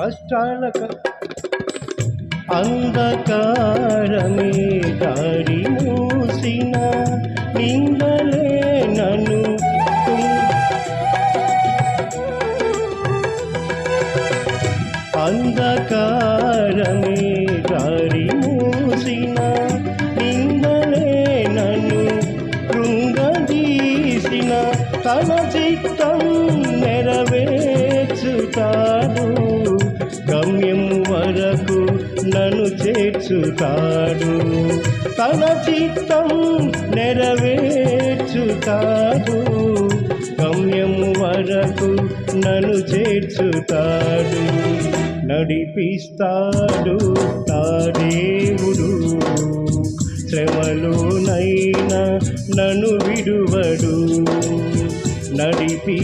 అష్టాలక అంధకారమే దారి మూసిన నిందలే నన్ను అంధకారమే దారి మూసిన నిందలే నన్ను కృంగదీసిన తన చిత్తం వరకు నన్ను చేర్చుతాడు. తన చిత్తం నెరవేర్చుతాడు. గమ్యము వరకు నన్ను చేర్చుతాడు. నడిపిస్తాడు నా దేవుడు. శ్రమలోనైనా నన్ను విడువడు. నడిపి